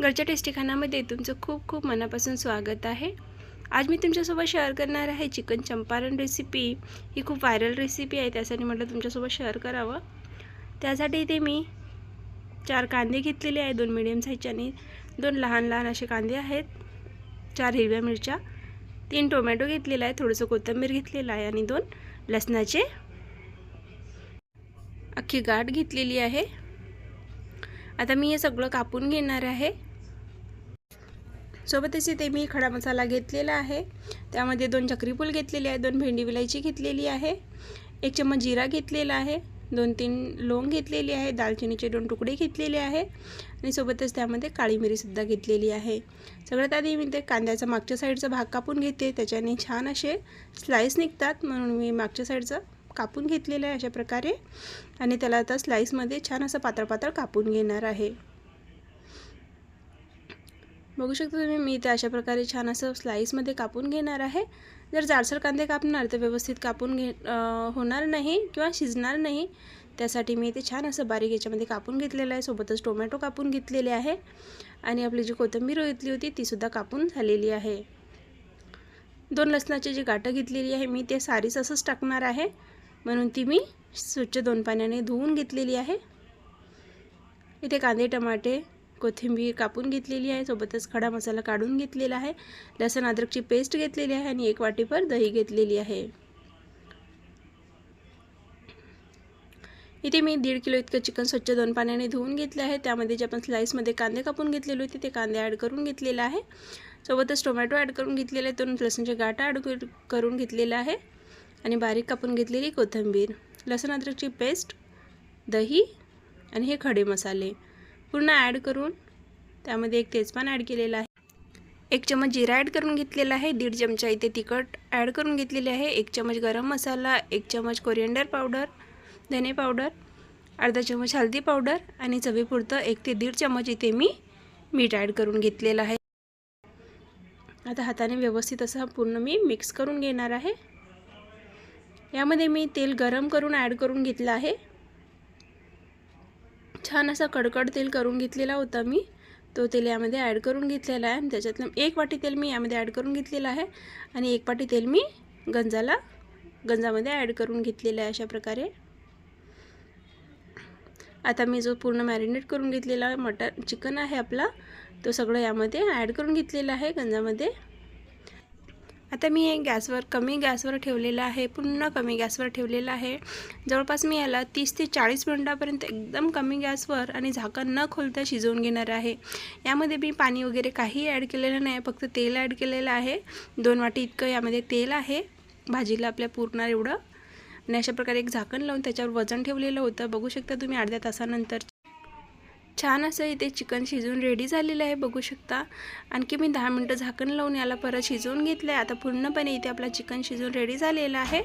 घरच्या टेस्टी खानामध्ये तुमचं खूप खूप मनापासून स्वागत आहे. आज मी तुमच्यासोबत शेअर करणार आहे चिकन चंपारण रेसिपी ही खूप व्हायरल रेसिपी आहे त्यासाठी म्हटलं तुमच्यासोबत शेअर करावं. त्यासाठी इथे मी चार कांदे घेतलेले आहे दोन मिडियम साईजचे आणि दोन लहान लहान असे कांदे आहेत. चार हिरव्या मिरच्या तीन टोमॅटो घेतलेला आहे थोडंसं कोथिंबीर घेतलेलं आहे आणि दोन लसणाचे. अख्खी गाठ घेतलेली आहे. आता मी हे सगळं कापून घेणार आहे. सोबतच इथे मी खडा मसाला घेतलेला आहे. त्यामध्ये दोन चक्रीफूल घेतलेले आहे दोन भेंडी विलायची घेतलेली आहे एक चम्मच जिरा घेतलेला आहे दोन तीन लोंग घेतलेली आहे दालचिनीचे दोन तुकडे घेतलेले आहे आणि सोबतच त्यामध्ये काळी मिरीसुद्धा घेतलेली आहे. सगळ्यात आधी मी ते कांद्याचा मागच्या साईडचा भाग कापून घेते त्याच्याने छान असे स्लाईस निघतात म्हणून मी मागच्या साईडचं कापून घेतलेलं आहे अशा प्रकारे. आणि त्याला आता स्लाईसमध्ये छान असं पातळ पातळ कापून घेणार आहे. बघू शकता तुम्ही मी ते अशा प्रकारे छान असं स्लाईसमध्ये कापून घेणार आहे. जर जाडसर कांदे कापणार तर व्यवस्थित कापून घे होणार नाही किंवा शिजणार नाही. त्यासाठी मी ते छान असं बारीक याच्यामध्ये कापून घेतलेलं आहे. सोबतच टोमॅटो कापून घेतलेले आहे. आणि आपली जी कोथिंबीर घेतली होती तीसुद्धा कापून झालेली आहे. दोन लसणाची जी गाठं घेतलेली आहे मी ते सारीच असंच टाकणार आहे. म्हणून ती मी स्वच्छ दोन पाण्याने धुवून घेतलेली आहे. इथे कांदे टमाटे कोथिंबीर कापून घेतलेली आहे सोबतच खडा मसाला काढून घेतलेला आहे लसण अद्रकची पेस्ट घेतलेली आहे आणि एक वाटीभर दही घेतलेली आहे. इथे मी दीड किलो इतकं चिकन स्वच्छ दोन पाण्याने धुवून घेतले आहे. त्यामध्ये जे आपण स्लाईसमध्ये कांदे कापून घेतलेले होते ते कांदे ॲड करून घेतलेला आहे. सोबतच टोमॅटो ॲड करून घेतलेले आहे दोन लसूणचे गाठा ॲड करून घेतलेला आहे. आणि बारीक कापून घेतलेली कोथिंबीर लसण अद्रकची पेस्ट दही आणि हे खडे मसाले. पूर्ण ॲड करून त्यामध्ये एक तेजपान ॲड केलेलं आहे. एक चमच जिरा ॲड करून घेतलेला आहे. दीड चमचा इथे तिखट ॲड करून घेतलेले आहे. एक चमच गरम मसाला एक चमच कोरिएंडर पावडर धने पावडर अर्धा चमच हळदी पावडर आणि चवीपुरतं एक ते दीड चमच इथे मी मीठ ॲड करून घेतलेलं आहे. आता हाताने व्यवस्थित असं पूर्ण मी मिक्स करून घेणार आहे. यामध्ये मी तेल गरम करून ॲड करून घेतलं आहे. छान असा कडकड तेल करून घेतलेला होता मी. तो तेल यामध्ये ॲड करून घेतलेला आहे. त्याच्यातलं एक वाटी तेल मी यामध्ये ॲड करून घेतलेलं आहे. आणि एक वाटी तेल मी गंजाला गंजामध्ये ॲड करून घेतलेलं आहे अशा प्रकारे. आता मी जो पूर्ण मॅरिनेट करून घेतलेला मटन चिकन आहे आपला तो सगळं यामध्ये ॲड करून घेतलेला आहे गंजामध्ये. आता मी हे गॅसवर कमी गॅसवर ठेवलेलं आहे पुन्हा कमी गॅसवर ठेवलेलं आहे. जवळपास मी याला तीस ते चाळीस मिनटापर्यंत एकदम कमी गॅसवर आणि झाकण न खोलता शिजवून घेणार आहे. यामध्ये मी पाणी वगैरे काही ॲड केलेलं नाही फक्त तेल ॲड केलेलं आहे. दोन वाटी इतकं यामध्ये तेल आहे. भाजीला आपल्या पुरणार एवढं. आणि अशा प्रकारे एक झाकण लावून त्याच्यावर वजन ठेवलेलं होतं. बघू शकता तुम्ही अर्ध्या तासानंतर छान असं इथे चिकन शिजवून रेडी झालेलं आहे बघू शकता. आणखी मी दहा मिनटं झाकण लावून याला परत शिजवून घेतलं आहे आता पूर्णपणे इथे आपला चिकन शिजवून रेडी झालेलं आहे.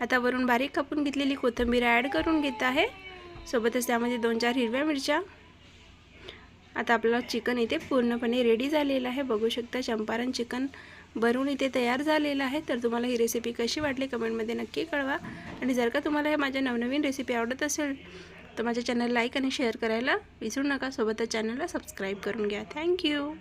आता वरून बारीक कापून घेतलेली कोथिंबीर ॲड करून घेत आहे. सोबतच त्यामध्ये दोन चार हिरव्या मिरच्या. आता आपलं चिकन इथे पूर्णपणे रेडी झालेलं आहे. बघू शकता चंपारण चिकन भरून इथे तयार झालेलं आहे. तर तुम्हाला ही रेसिपी कशी वाटली कमेंटमध्ये नक्की कळवा. आणि जर का तुम्हाला हे माझ्या नवनवीन रेसिपी आवडत असेल तर माझ्या चॅनल लाईक आणि शेअर करायला विसरू नका. सोबतच चॅनलला सबस्क्राईब करून घ्या. थँक्यू